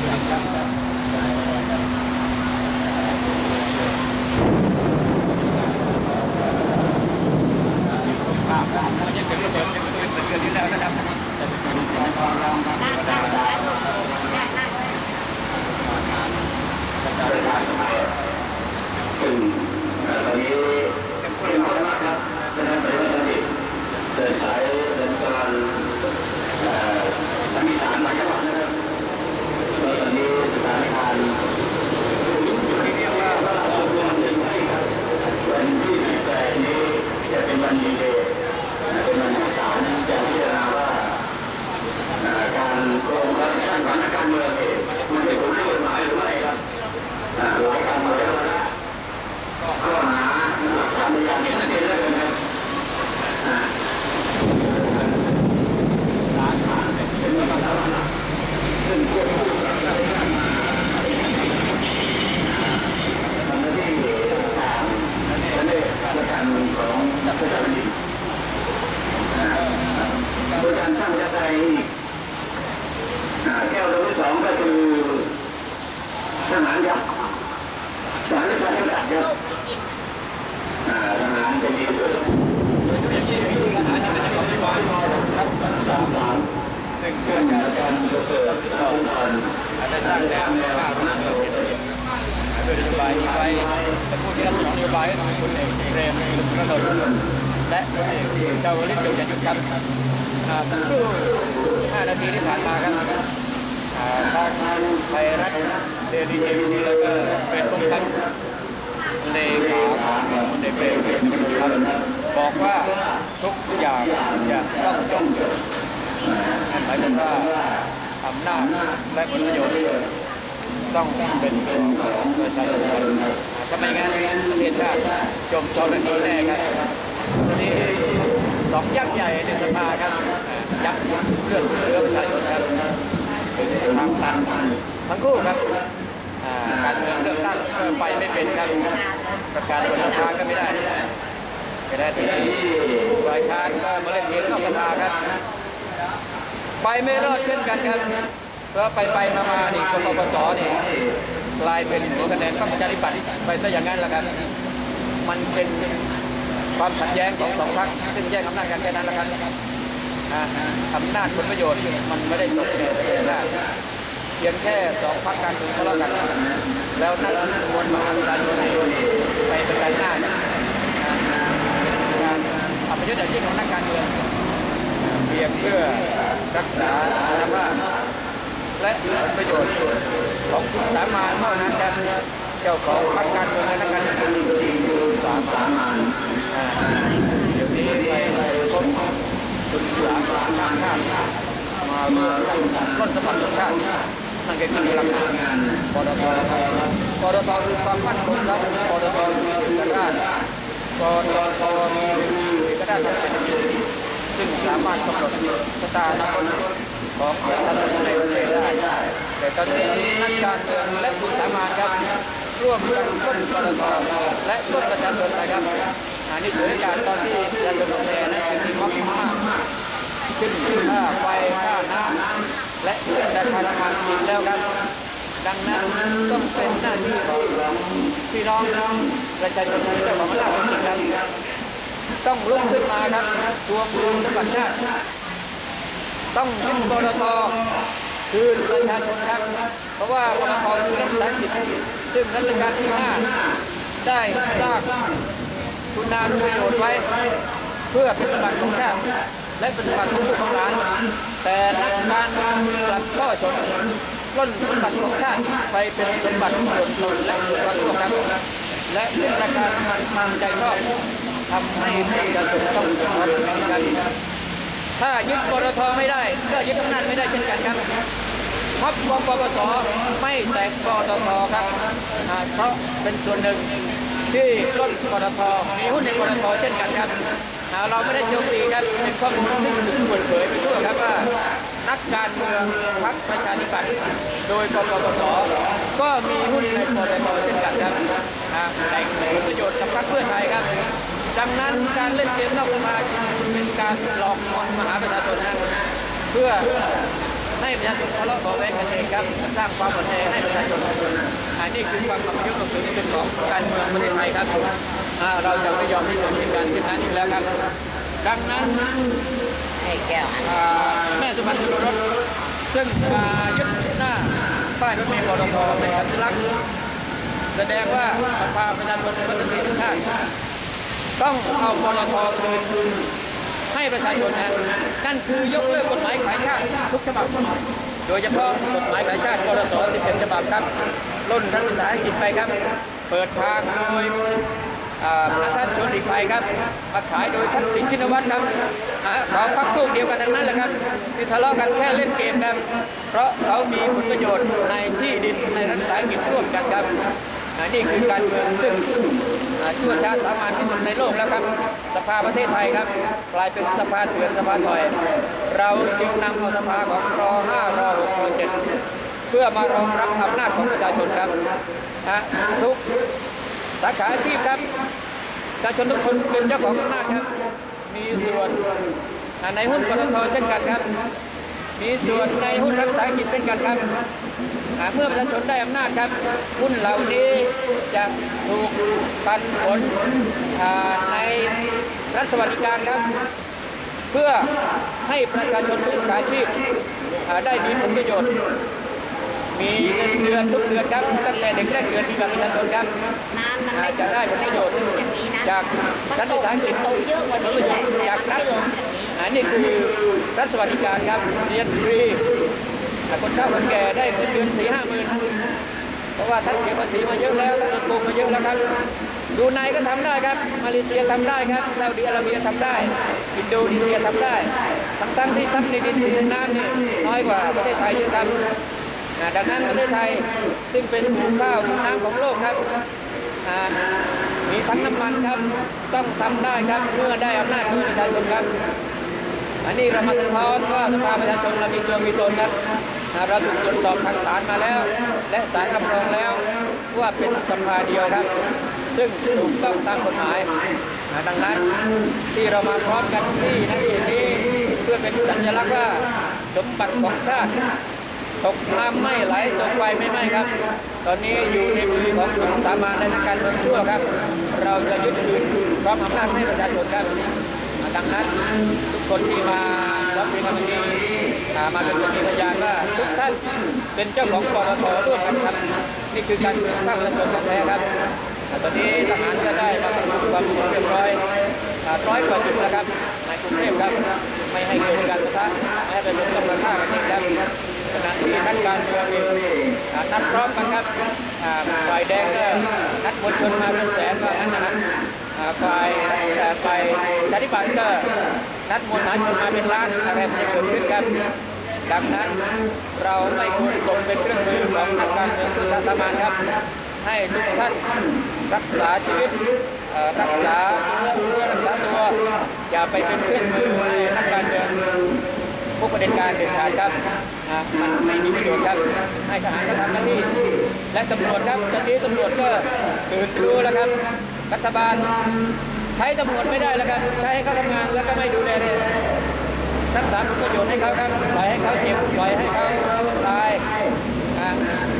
頑張れ。 จะเป็นวันดีเดย์เป็นวันที่ศาลจะพิจารณาว่า เอ่อการโกงคอร์รัปชันของนักการเมืองเนี่ยมันเป็นกฎหมายหรือไม่ครับอ่าหลายการเมืองแล้วนะข้อหาหลักฐานในการเห็นชัดเจนแล้วกันครับอ่าหลักฐานเป็นมาตรฐานซึ่งควบคู่กับการทำหน้าที่ตามและในประการของนักประชาชนอ่าโดยการสร้างประชาธิปไตย อ่าแก้วตัวที่สองก็คือทหารยักษ์ทหารประชาธิปไตยยักษ์อ่าทหารจะมีส่วนสามสามสามซึ่งซึ่งอาจารย์ประเสริฐสาวพันธ์ได้สร้างแนวแนวโดยนโยบายนี้ไว้แต่ผู้ที่รับสนองนโยบายก็ต้องเป็นคุณเอกเรมกระโดดและพลเอกชาวลิตยงยันยุทธครับอ่าสักครู่5นาทีที่ผ่านมาครับอ่า ทางไทยรัฐเดลีเอ็มแล้วก็เป็นต้นครับเลขาของพลเอกเรมครับบอกว่าทุกอย่างจะต้องจบหมายถึงว่าอำนาจและผลประโยชน์ต้องเป็นของประชาชนถ้าไมงั้นประเทศชาติจมจมแบบนี้แน่ครับทีนี้สองยักษ์ใหญ่ในสภาครับยักษ์เลือดเลือดประชาชนครับ ทางตันทั้งคู่ครับการเมืองเลือกตั้งไปไม่เป็นครับประกาศบนสภาก็ไม่ได้ไม่ได้ที่ฝ่ายค้านก็มาเล่นเกมนอกสภาครับ ไปไม่รอดเช่นกันครับเพราะไปไปมามานี่กปปสนี่กลายเป็นหัวคะแนนพรรคประชาธิปัตย์ไปซะอย่างนั้นแหละครับ มันเป็นความขัดแย้งของสองพรรคซึ่งแย่งอำนาจกันแค่นั้นแหละครับ อ่าอำนาจผลประโยชน์มันไม่ได้ตกในประเทศชาติเพียงแค่สองพรรคการเมืองทะเลาะกัน แล้วนัดมวลมหาประชาชนไปประกันหน้าเนี่ยการอัปยศอย่างยิ่งของนักการเมืองเพียงเพื่อรักษาคุณภาพและผลประโยชน์ของคุณสามาญเท่านั้นครับเจ้าของพรรคการเมืองและนักการเมืองจริงๆสามาญอ่าเดี๋ยวนี้ไปพบ คุณสามาญการชาติมาเมื่อตั้งต้นสมบัติชาตินั่นก็คือพลังงานปตทปตทคือความมั่นคงครับปตทคือเอกราชปตทคือเอกราชทางเศรษฐกิจซึ่งสามารถกำหนดชะตาอนาคตของประชาชนในประเทศได้แต่ตอนนี้นักการเมืองและคุณสามารถครับร่วมกันปล้นปตทและปล้นประชาชนนะครับอันนี้ถือการตอนที่ประชาชนลงแทนนั้ นเป็นที่ม็อบมากขึ้นค่าไฟค่าน้ำและราคาน้ำมันอีกแล้วครับ ดังนั้นต้องเป็นหน้าที่ของพี่น้องประชาชนที่เจ้าของอำนาจจริงๆครับต้องลุกขึ้นมาครับทวงคืนสมบัติชาติต้องยึดปตทคืนประชาชนครับ เพราะว่าปตทคือรัฐสาหกิจซึ่งรัชกาลที่ 5 ได้สร้างคุณานุประโยชน์ไว้ เพื่อเป็นบัติของชาติและเป็นบัติของผู้ของหลาน แต่นักการเมืองกลับข้อชนล้นสมบัติของชาติไปเป็นสมบัติส่วนตนและส่วนรวมครับและเป็นประการมันทางใจชอบทำให้ประชาชนต้องเดือดร้อนเหมือนกันถ้ายึดปตทไม่ได้ก็ยึดอำนาจไม่ได้เช่นกันครับพับกองปปสไม่แตกปตทครับเพราะเป็นส่วนหนึ่งที่ต้นปตทมีหุ้นในปตทเช่นกันครับ เราไม่ได้โจมตีครับเป็นข้อมูลที่ถูกเปิดเผยไปทั่วครับว่านักการเมืองพรรคประชาธิปัตย์โดยกปปสก็มีหุ้นในปตทเช่นกันครับแต่งผลประโยชน์กับพรรคเพื่อไทยครับดังนั้นการเล่นเกมนอกสภาเป็นการหลอกลวงมหาประชาชนนะเพื่อให้ประชาชนทะเลาะเบาแวงกันเองครับสร้างความหวั่นแให้ประชาชนอันนี้คือความประยุกต์ของถึงเป็นของการเมืองประเทศไทยครับ เราจะไม่ยอมที่จะมีการขึ้นนั้นอีกแล้วครับดังนั้นให้แก้วอ่าแม่สุพรรณจุลรสซึ่งมายึดหน้าป้ายรถเมล์ปตทเป็นสัญลักษณ์แสดงว่าสภาประชาชนเป็นประเทศชาติต้องเอาปตทคืนให้ประชาชนนะนั่นคือยกเลิกกฎหมายขายชาติทุกฉบับโดยเฉพาะกฎหมายขายชาติพรส11ฉบับครับล้นรัฐวิสาหกิจไปครับ เปิดทางโดยอ่า พระท่านชนหลีกภัยครับมาขายโดยทักษิณชินวัตรครับเขาพักพวกเดียวกันทั้งนั้นแหละครับที่ทะเลาะกันแค่เล่นเกมครับเพราะเขามีผลประโยชน์ในที่ดินในรัฐสาหกิจร่วมกันครับนี่คือการเมืองซึ่งชั่วช้าสามัญที่สุดในโลกแล้วครับ สภาประเทศไทยครับกลายเป็นสภาเถื่อนสภาถอย เราจึงนำเอาสภาของร5ร6รอ7เพื่อมารองรับอำนาจของประชาชนครับอะทุก สาขาอาชีพครับประชาชนทุกคนเป็นเจ้าของอำนาจครับ มีส่วนในหุ้นปตทเช่นกันครับ มีส่วนในหุ้นรัฐวิสากิจเป็นกันครับเมื่อประชาชนได้อำนาจครับหุ้นเหล่านี้จะถูกปันผลในรัฐสวัสดิการครับ เพื่อให้ประชาชนทุกสาขาอาชีพได้มีผลประโยชน์ มีเงินเดือนทุกเดือนครับตั้งแต่เด็กแรกเดือนที่กับประชาชนครับ มันอาไม่จจะได้ผลประโยชน์อย่างนี้นะจากรัฐวิสาหกิจโตเยอะกว่านี้แหละจากรัฐไม่ลงอย่างนี้อันนี้คือรัฐสวัสดิการครับเรียนฟรีแต่คนเฒ่าคนแก่ได้เงินเดือนสี่ห้าหมื่นเพราะว่าท่านเก็บภาษีมาเยอะแล้วท่านโกงมาเยอะแล้วครับดูไนก็ทำได้ครับ มาเลเซียทำได้ครับซาอุดิอาระเบียทำได้ อินโดนีเซียทำได้ ทั้งทั้งๆที่ทรัพย์ในดินสินน้ำนี่น้อยกว่าประเทศไทยเยอะครับอ่าดังนั้นประเทศไทยซึ่งเป็นภูข้าวภูน้ำของโลกครับ อ่ามีทั้งน้ำมันครับ ต้องทำได้ครับเมื่อได้อำนาจของประชาชนครับ อันนี้เรามาสะท้อนว่าสภาประชาชนเรามีตัวมีตนครับเราถูกตรวจสอบทางศาลมาแล้ว และศาลรับรองแล้วว่าเป็นสภาเดียวครับ ซึ่งถูกต้องตามกฎหมายดังนั้นที่เรามาพร้อมกันที่นาทีนี้เพื่อเป็นสัญลักษณ์ว่าสมบัติของชาติ ตกน้ำไม่ไหลตกไฟไม่ไหม้ครับ ตอนนี้อยู่ในมือของกลุ่มสามัญและนักการเมืองชั่วครับ เราจะยึดคืนพร้อมอำนาจให้ประชาชนครับดังนั้นทุกคนที่มารับเป็นวันนี้อ่ามาเป็นคนมีพยานว่าทุกท่านเป็นเจ้าของปตทร่วมกันครับนี่คือการเมืองข้างระชาชนของแท้ครับตอนนี้ทหารก็ได้มาทำความสงบเรียบร้อยร้อยกว่าจุดแล้วครับในกรุงเทพครับ ไม่ให้เกิดการปะทะไม่ให้เป็นรบกวนฆ่ากันเองครับ ขณะที่นักการเมืองนัดพร้อมกันครับฝ่ายแดงก็นัดมวลชนมาเป็นแสนว่างั้นนะครับอ่าฝ่ายฝ่ายชาติปัตย์ก็นัดมวลชนมาเป็นล้านอะไรมันจะเกิดขึ้นครับดังนั้นเราไม่ควรตกเป็นเครื่องมือของนักการเมืองทุกสถาบันครับให้ทุกท่านรักษาชีวิตรักษาเพื่อรักษาตัว อย่าไปเป็นเครื่องมือให้นักการเมือง วกประเด็นการเด็ดขาดครับมันไม่มีประโยชน์ครับให้ทหารก็ทำหน้าที่ และตำรวจครับตอนนี้ตำรวจก็ตื่นรู้แล้วครับรัฐบาล ใช้ตำรวจไม่ได้แล้วครับใช้ให้เขาทำงานแล้วก็ไม่ดูแลเลยรักษาผลประโยชน์ให้เขาครับปล่อยให้เขาเจ็บปล่อยให้เขาตาย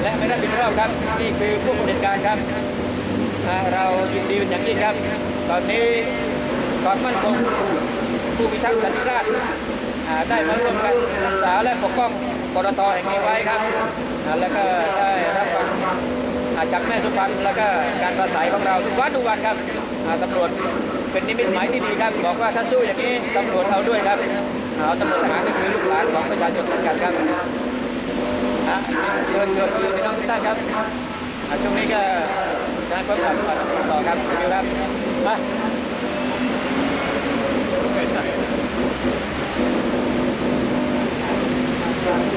และไม่รับผิดชอบครับนี่คือพวกประเด็นการครับเรายินดีเป็นอย่างยิ่งครับ ตอนนี้ความมั่นคงผู้พิทักษ์สันติราษฎร์ ได้มาร่วมกันรักษาและปกป้องปตทแห่งนี้ไว้ครับ แล้วก็ได้รับฟังจากแม่สุพรรณแล้วก็การประสัยของเราทุกวันทุกวันครับตำรวจเป็นนิมิตหมายที่ดีครับ บอกว่าถ้าสู้อย่างนี้ตำรวจเอาด้วยครับเอาตำรวจทหารก็คือลูกหลานของประชาชนเหมือนกันครับเชิญชวนพี่น้องทุกท่านครับช่วงนี้ก็จะให้พบกับตำรวจต่อครับคิวครับมา